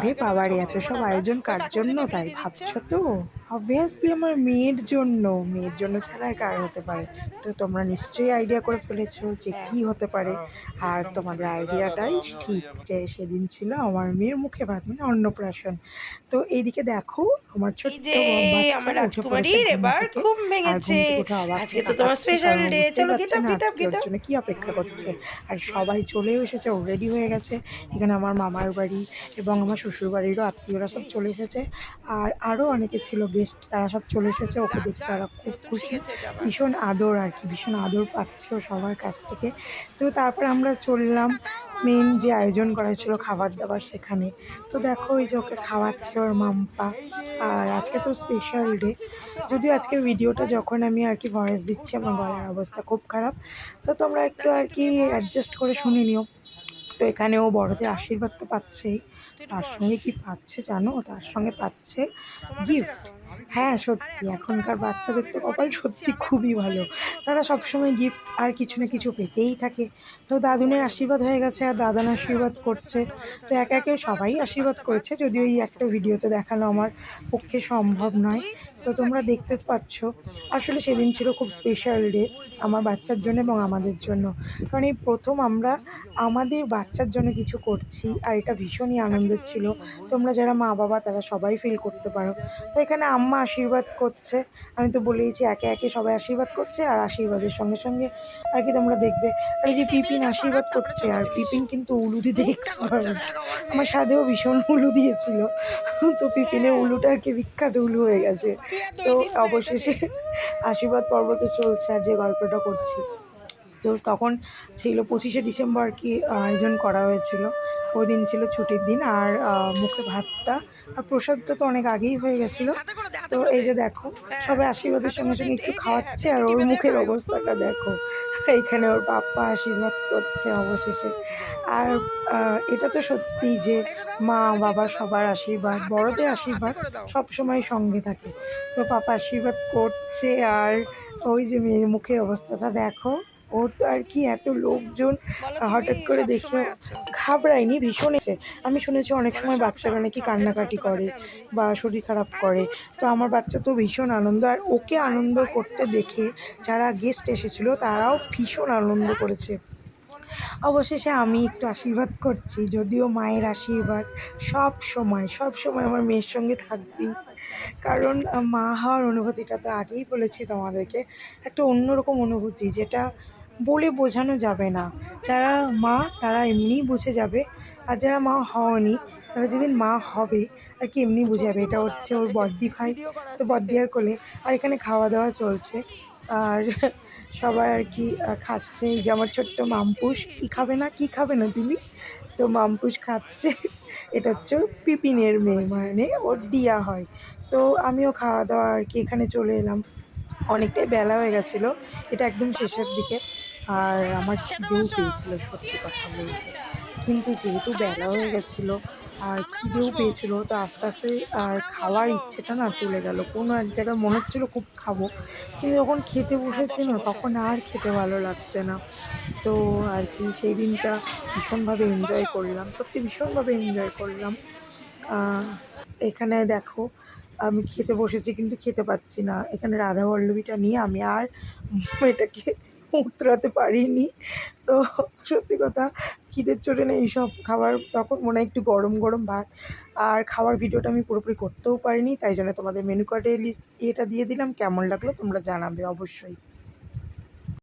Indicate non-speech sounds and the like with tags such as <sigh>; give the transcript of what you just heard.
ওরে বাবারে এত সব আয়োজন কার জন্য তাই ভাবছ তো? অবভিয়াসলি আমার মেয়ের জন্য মেয়ের জন্য ছাড়া আর কার হতে পারে? তো তোমরা নিশ্চয়ই আইডিয়া করে ফেলেছো যে কি হতে পারে। আর তোমাদের আইডিয়াটাই ঠিক যে সেদিন ছিল আমার মেয়ের মুখে ভাত মানে অন্নপ্রাশন। তো এইদিকে দেখো আমার ছোট্ট যে আমার রাজকুমারীর এবার আর ভেঙেছে আজকে তো তোমার স্পেশাল ডে চলো কি অপেক্ষা করছে। আর সবাই চলেও এসেছে ও রেডি হয়ে গেছে। এখানে আমার মামার বাড়ি এবং আমার শ্বশুর বাড়িরও আত্মীয়রা সব চলে এসেছে। আর আরও অনেকে ছিল গেস্ট তারা সব চলে এসেছে ওকে দেখে তারা খুব খুশি। ভীষণ আদর আর কি ভীষণ আদর পাচ্ছে ও সবার কাছ থেকে। তো তারপর আমরা চললাম মেন যে আয়োজন করা ছিল খাবার দাবার সেখানে। তো দেখো এই যে ওকে খাওয়াচ্ছে ওর মাম্পা আর আজকে তো স্পেশাল ডে যদিও আজকে ভিডিওটা যখন আমি আর কি ভয়েস দিচ্ছি আমার গলার অবস্থা খুব খারাপ। তো তোমরা একটু আর কি অ্যাডজাস্ট করে শুনে নিও। তো এখানে ও বড়দের আশীর্বাদ তো পাচ্ছেই। তার সঙ্গে কি পাচ্ছে জানো? তার সঙ্গে পাচ্ছে গিফট হ্যাঁ সত্যি। এখনকার বাচ্চাদের তো কপাল সত্যি খুবই ভালো। তারা সবসময় গিফট আর কিছু না কিছু পেতেই থাকে। তো দাদুনের আশীর্বাদ হয়ে গেছে আর দাদান আশীর্বাদ করছে। তো একে একে সবাই আশীর্বাদ করেছে, যদিও এই একটা ভিডিওতে দেখানো আমার পক্ষে সম্ভব নয়। তো তোমরা দেখতে পাচ্ছ, আসলে সেদিন ছিল খুব স্পেশাল ডে আমার বাচ্চার জন্য এবং আমাদের জন্য। কারণ এই প্রথম আমরা আমাদের বাচ্চার জন্য কিছু করছি আর এটা ভীষণই আনন্দের ছিল। তোমরা যারা মা বাবা তারা সবাই ফিল করতে পারো। তো এখানে আম্মা আশীর্বাদ করছে। আমি তো বলেইছি, একে একে সবাই আশীর্বাদ করছে আর আশীর্বাদের সঙ্গে সঙ্গে আর কি তোমরা দেখবে। আর এই যে পিপিন আশীর্বাদ করছে, আর পিপিন কিন্তু উলু দিতে আমার সাথেও ভীষণ উলু দিয়েছিল। তো পিপিনের উলুটা আর কি বিখ্যাত উলু হয়ে গেছে। তো অবশেষে আশীর্বাদ পর্ব তো চলছে আর যে গল্পটা করছি। তো তখন ছিল পঁচিশে ডিসেম্বর কি আয়োজন করা হয়েছিল। ওই দিন ছিল ছুটির দিন আর মুখে ভাতটা আর প্রসাদটা তো অনেক আগেই হয়ে গেছিল। তো এই যে দেখো সবাই আশীর্বাদের সঙ্গে সঙ্গে একটু খাওয়াচ্ছে আর ওর মুখের অবস্থাটা দেখো। এইখানে ওর বাপ্পা আশীর্বাদ করছে অবশেষে। আর এটা তো সত্যি যে মা বাবা সবার আশীর্বাদ বড়দের আশীর্বাদ সব সময় সঙ্গে থাকে। তো পাপা আশীর্বাদ করছে আর ওই যে মেয়ের মুখের অবস্থাটা দেখো ওর তো আর কি এত লোকজন হঠাৎ করে দেখে ঘাবড়ায়নি ভীষণ এসে আমি শুনেছি অনেক সময় বাচ্চারা নাকি কান্নাকাটি করে বা শরীর খারাপ করে। তো আমার বাচ্চা তো ভীষণ আনন্দ আর ওকে আনন্দ করতে দেখে যারা গেস্ট এসেছিল তারাও ভীষণ আনন্দ করেছে। অবশেষে আমি একটু আশীর্বাদ করছি, যদিও মায়ের আশীর্বাদ সব সময় সব সময় আমার মেয়ের সঙ্গে থাকবেই কারণ মা হওয়ার অনুভূতিটা তো আগেই বলেছি তোমাদেরকে, একটা অন্যরকম অনুভূতি যেটা বলে বোঝানো যাবে না। যারা মা, তারা এমনিই বুঝে যাবে, আর যারা মা হওনি, তারা যেদিন মা হবে, আর কি এমনি বুঝে যাবে। এটা হচ্ছে ওর বদ্দি ভাই, তো বদ্দি আর কোলে, আর এখানে খাওয়া দাওয়া চলছে। আর সবাই আর কি খাচ্ছে। এই যে আমার ছোট্ট মামপুস কি খাবে না, কি খাবে না তুমি তো মামপুস খাচ্ছে। এটা হচ্ছে পিপিনের মেয়ে মানে ওর দিয়া হয়। তো আমিও খাওয়া দাওয়া আর কি এখানে চলে এলাম। অনেকটাই বেলা হয়ে গেছিল, এটা একদম শেষের দিকে। আর আমার খিদেও পেয়েছিল, সত্যি কথা বলতে। কিন্তু যেহেতু বেলা হয়ে গেছিল আর খিদেও পেয়েছিল। তো আস্তে আস্তে আর খাওয়ার ইচ্ছেটা না চলে গেল। কোনো এক জায়গায় মনে হচ্ছিল খুব খাব। কিন্তু যখন খেতে বসেছি না তখন আর খেতে ভালো লাগছে না। তো আর কি সেই দিনটা ভীষণভাবে এনজয় করলাম। সত্যি ভীষণভাবে এনজয় করলাম। এখানে দেখো আমি খেতে বসেছি কিন্তু খেতে পাচ্ছি না। এখানে রাধা বল্লভীটা নিয়ে আমি আর <laughs> এটাকে উতরাতে পারিনি। তো সত্যি কথা, খিদের চোটে না এইসব খাবার তখন মনে হয় একটু গরম গরম ভাত। আর খাওয়ার ভিডিওটা আমি পুরোপুরি করতেও পারিনি, তাই জন্য তোমাদের মেনু কার্ডে লিস্ট এটা দিয়ে দিলাম। কেমন লাগল তোমরা জানাবে অবশ্যই।